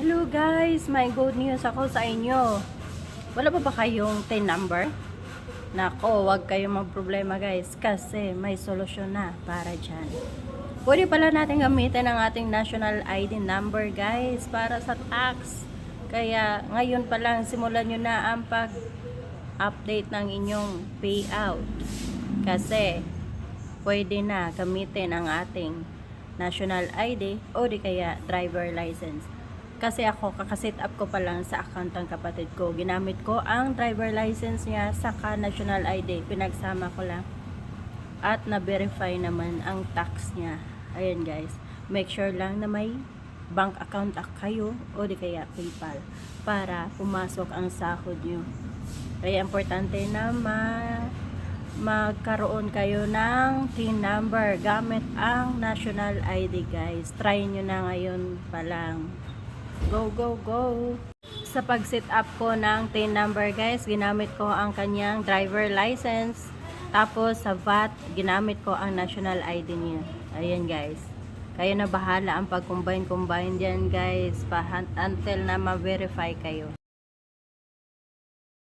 Hello guys, may good news ako sa inyo. Wala pa ba kayong TIN number? Nako, wag kayong magproblema guys kasi may solusyon na para dyan. Pwede pala natin gamitin ang ating national ID number guys para sa tax. Kaya ngayon pa lang simulan nyo na ang pag-update ng inyong payout. Kasi pwede na gamitin ang ating national ID o di kaya driver license. Kasi ako, kakasit up ko pa lang sa account ng kapatid ko. Ginamit ko ang driver license niya saka national ID. Pinagsama ko lang. At na-verify naman ang tax niya. Ayan guys. Make sure lang na may bank account kayo o di kaya PayPal para pumasok ang sahod nyo. Kaya importante na ma magkaroon kayo ng TIN number gamit ang national ID guys. Try nyo na ngayon pa lang. Go, go, go! Sa pag-set up ko ng TIN number guys, ginamit ko ang kanyang driver license. Tapos sa VAT, ginamit ko ang national ID niya. Ayan guys. Kayo na bahala ang pag-combine-combine dyan guys until na ma-verify kayo.